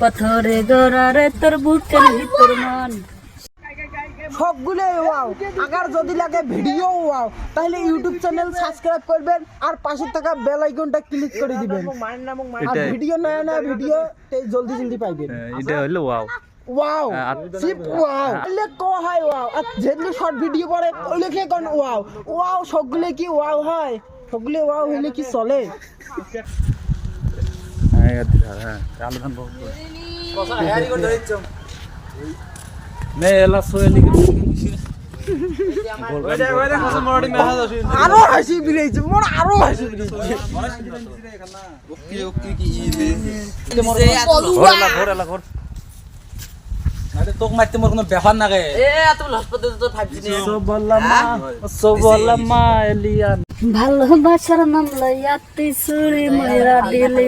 পাথরে গড়ারে তোর বুকের ভিতর মন। সবগুলো ওয়াও আগার যদি লাগে ভিডিও ওয়াও তাহলে ইউটিউব চ্যানেল সাবস্ক্রাইব করবেন আর পাশে থাকা বেল আইকনটা ক্লিক করে দিবেন। আর ভিডিও নয়া নয়া ভিডিও জলদি জলদি পাইবেন। হ্যাঁ, এটা হলো ওয়াও ওয়াও সিপ ওয়াও তাহলে ক হয় ওয়াও আর যেগুলো শর্ট ভিডিও পড়ে ওইগুলো কে কোন ওয়াও ওয়াও সবগুলো কি ওয়াও হয়? সবগুলো ওয়াও হইলে কি চলে? আরও হাসি বিরাইছে মোর আরও হাসি বিরাইছে ঘর এলা ঘর তোক মারতে মোর কোনো ব্যাপার না। গে সবলামা সবলামা এলিয়ান। ভালোবাসার নাম লইয়া তুই সুরি ময়রা দিলি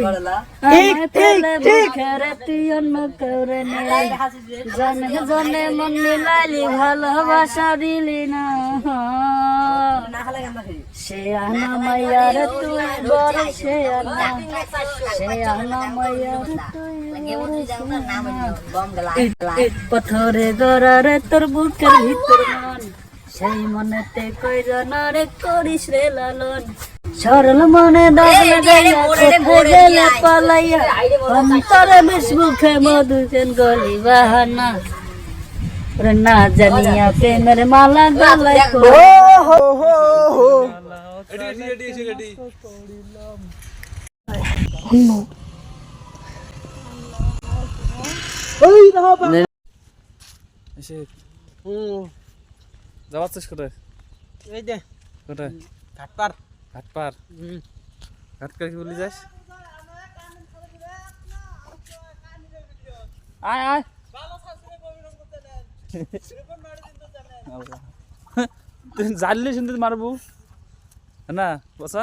মুখেরে তুই অন্য করে নেই জনে জনে মন মিলাইলি ভালোবাসা দিলি না সে আনা মাইয়ার তুই বল সে আনা সে আনা মাইয়ার তুই পথরে গড়ারে তোর বুকের ভিতর মন সেই মনেতে কই রে করিস রে লালন। সরল মনে গেলে পালাইয়া অন্তরে বিষ মুখে মধুচেন গলি বাহানা। না জানিয়া প্রেমের মালা গলায় ও হো হো হো ওই যাওয়াচ্ছিস কোথায়? এই যে কোথায়? ঘাটপার ঘাট পার? ঘাট করে কি বলি যাস? আয় আয়। জানলে শুনতে মারবো। না পচা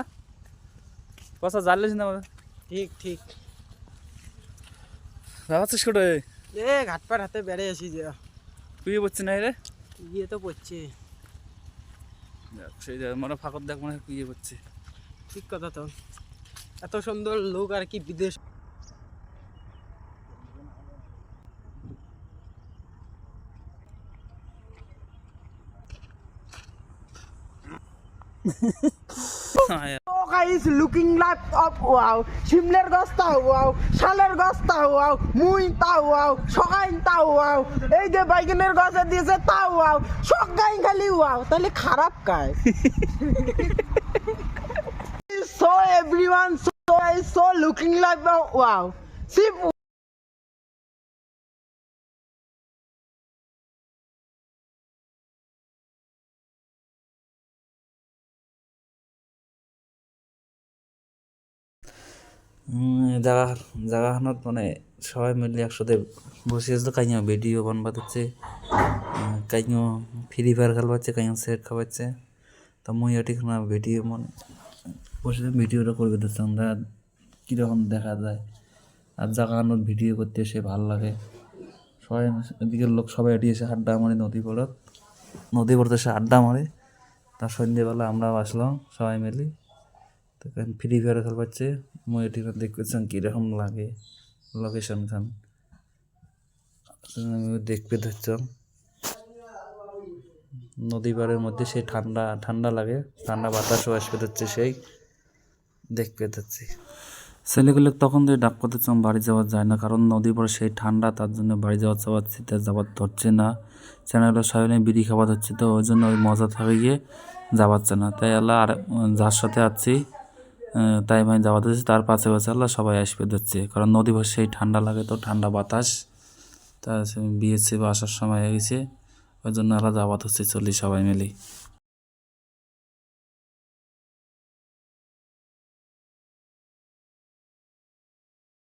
পচা জানলে শুনতে মারবো। ঠিক ঠিক। যাওয়াচ্ছিস কোথায়? এ ঘাটপার হাতে বেড়ে আসি যে। তুই বলছিস না রে? গিয়ে তো পড়ছে। সেই মনে ফাঁকর দেখ মনে হয় কি করছে ঠিক কথা তো। এত সুন্দর লোক আর কি বিদেশ। Oh guys, looking like of wow. শিমলের গছটা wow, শালের গছটা wow, মুই তা wow, সকাইন তা wow, এই যে বাইগনের গছে দিয়েছে তা wow, সকাইন খালি wow, তাহলে খারাপ কায় so everyone so so looking like wow. See জায়গা জায়গাখানত মানে সবাই মিলে একসাথে বসে আসলো কাইয়া ভিডিও বানবাচ্ছে কাইও ফ্রি ফায়ার খেলবাচ্ছে কাইও সেট খাওয়াচ্ছে তো মুই এটিখানে ভিডিও মানে বসে ভিডিওটা করবে দিচ্ছে আমরা কীরকম দেখা যায়। আর জায়গাখানত ভিডিও করতে এসে ভালো লাগে। সবাই এদিকের লোক সবাই এটি এসে আড্ডা মারে নদী পড়ত নদী পড়তে এসে আড্ডা মারে। তার সন্ধ্যেবেলা আমরাও আসলাম, সবাই মিলে। তো এখন ফ্রি ফায়ার খেলবাচ্ছে মই এটি দেখতেছেন কীরকম লাগে? লোকেশন খান। আমি দেখতে ধরছিলাম নদী পাড়ের মধ্যে সেই ঠান্ডা ঠান্ডা লাগে। ঠান্ডা বাতাসও আসবে ধরছে সেই দেখতে ধরছি। ছেলেগুলো তখন থেকে ডাক করতেছিলাম বাড়ি যাওয়া যায় না। কারণ নদী পড়ে সেই ঠান্ডা, তার জন্য বাড়ি যাওয়া চাওয়াচ্ছি তার যাওয়ার ধরছে না। চ্যানেলটা সবাই বিড়ি খাবার হচ্ছে তো, ওই জন্য ওই মজা থাকে গিয়ে যাওয়াচ্ছে না। তাই আল্লাহ আর যার সাথে আছি তাই ভাই যাওয়া দিচ্ছে তার পাশে পাশে আল্লাহ সবাই আসবে ধরছে কারণ নদী সেই ঠান্ডা লাগে তো, ঠান্ডা বাতাস। তা বিএসসি বা আসার সময় হয়ে গেছে ওই জন্য আল্লাহ যাওয়া হচ্ছে চলি সবাই মিলে।